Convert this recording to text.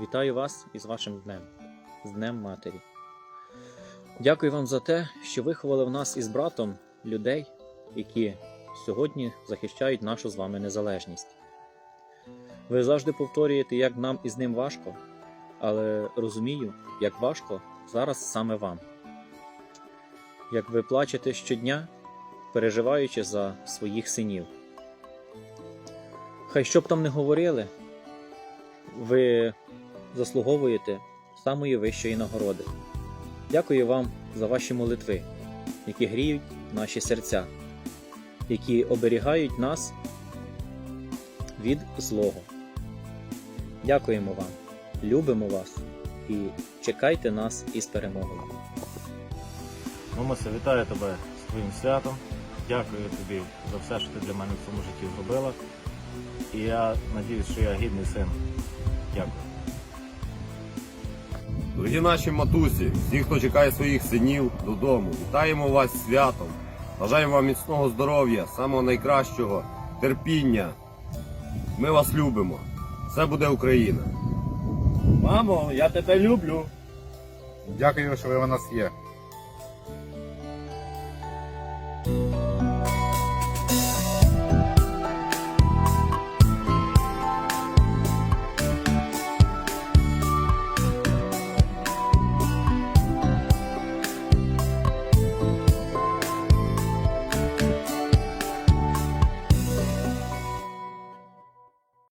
Вітаю вас із вашим днем, з Днем Матері. Дякую вам за те, що виховали в нас із братом людей, які сьогодні захищають нашу з вами незалежність. Ви завжди повторюєте, як нам із ним важко, але розумію, як важко зараз саме вам. Як ви плачете щодня, переживаючи за своїх синів. Хай що б там не говорили, ви заслуговуєте самої вищої нагороди. Дякую вам за ваші молитви, які гріють наші серця, які оберігають нас від злого. Дякуємо вам, любимо вас і чекайте нас із перемогою. Мамуся, вітаю тебе з твоїм святом. Дякую тобі за все, що ти для мене в цьому житті зробила. І я надіюсь, що я гідний син. Дякую. Дорогі наші матусі, всі, хто чекає своїх синів додому, вітаємо вас з святом. Бажаємо вам міцного здоров'я, самого найкращого, терпіння. Ми вас любимо. Це буде Україна. Мамо, я тебе люблю. Дякую, що ви у нас є.